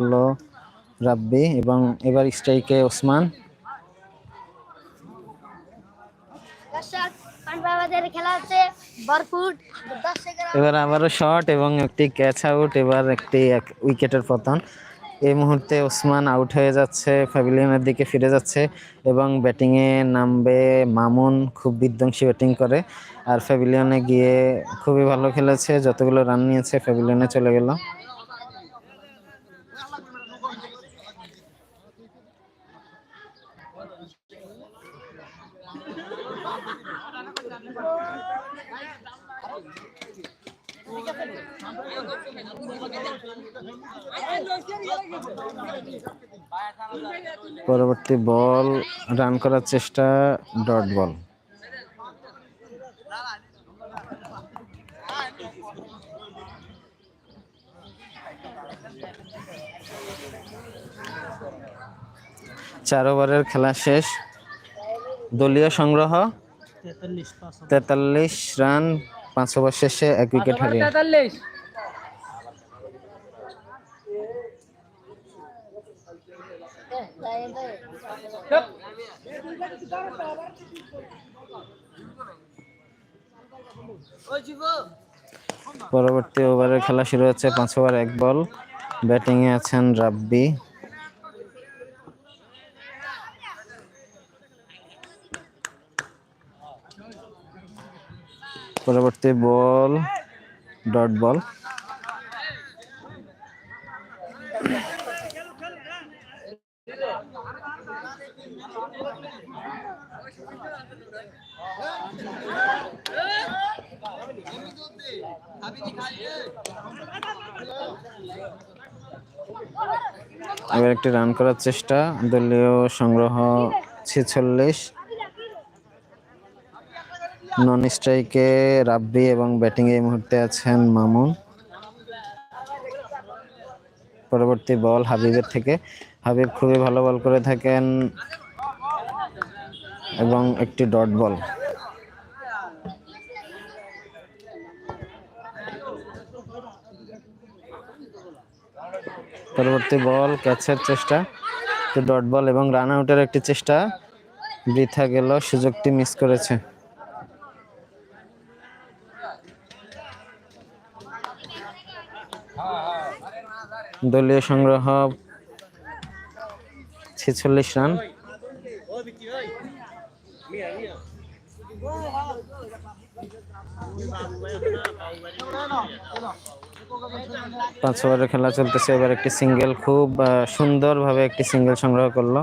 করল রাব্বি এবং এবার স্ট্রাইকে ওসমান। এবার আবারও শট এবং একটি ক্যাচ আউট এবার একটি এক- উইকেটের পতন। এই মুহূর্তে ওসমান আউট হয়ে যাচ্ছে প্যাভিলিয়নের দিকে ফিরে যাচ্ছে এবং ব্যাটিংয়ে নামবে মামুন খুব বিধ্বংসী ব্যাটিং করে। আর প্যাভিলিয়নে গিয়ে খুবই ভালো খেলেছে যতগুলো রান নিয়েছে প্যাভিলিয়নে চলে গেল। পরবর্তী বল রান করার চেষ্টা ডট বল চার ওভারের খেলা শেষ। দলীয় সংগ্রহ, তেতাল্লিশ রান পাঁচ ওভার শেষে এক উইকেট হারিয়ে। পরবর্তী ওভারের খেলা শুরু হচ্ছে, পাঁচ ওভার, এক বল। ব্যাটিংয়ে আছেন রাব্বি। পরবর্তী বল, ডট বল। এবার একটি রান করার চেষ্টা। দলীয় সংগ্রহ ছেচল্লিশ। নন স্ট্রাইকে রাব্বি এবং ব্যাটিং এই মুহূর্তে আছেন মামুন। পরবর্তী বল হাবিবের থেকে। হাবিব খুবই ভালো বল করে থাকেন এবং একটি ডট বল পরবর্তী বল, ক্যাচের চেষ্টা ডট বল এবং রান আউটের একটি চেষ্টা। বৃথা গেল, সুযোগটি মিস করেছে। দলীয় সংগ্রহ, ছেচল্লিশ রান। পাঁচ ওভারের খেলা চলতেছে। এবার একটি সিঙ্গেল খুব সুন্দরভাবে একটি সিঙ্গেল সংগ্রহ করল।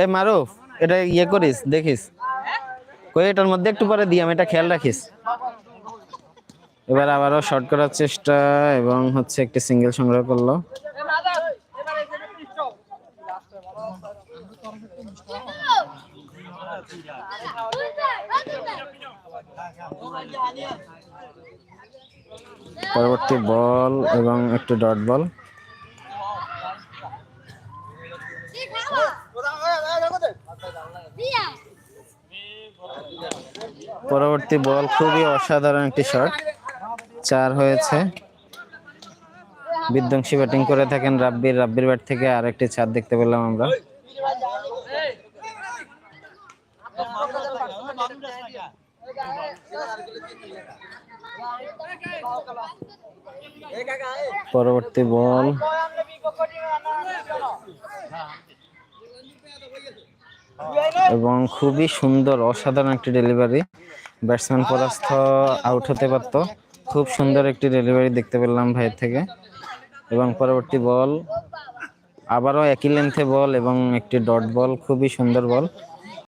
এ এটা ইয়ে করিস দেখিস। কই এটার মধ্যে একটু পরে দিয়াম এটা খেয়াল রাখিস। এবার আবারও শর্ট করার চেষ্টা এবং হচ্ছে একটি সিঙ্গেল সংগ্রহ করল। পরবর্তী বল এবং একটি ডট বল পরবর্তী বল খুবই অসাধারণ একটি শট চার হয়েছে। বিধ্বংসী ব্যাটিং করে থাকেন রাব্বির। রাব্বির ব্যাট থেকে আরেকটি চার দেখতে পেলাম আমরা। পরবর্তী বল। এবং খুবই সুন্দর, অসাধারণ একটি ডেলিভারি ব্যাটসম্যান পরাস্ত আউট হতে পারত। খুব সুন্দর একটি ডেলিভারি দেখতে পেলাম ভাইয়ের থেকে। এবং পরবর্তী বল, আবারও একই লেন্থে বল এবং একটি ডট বল, খুবই সুন্দর বল।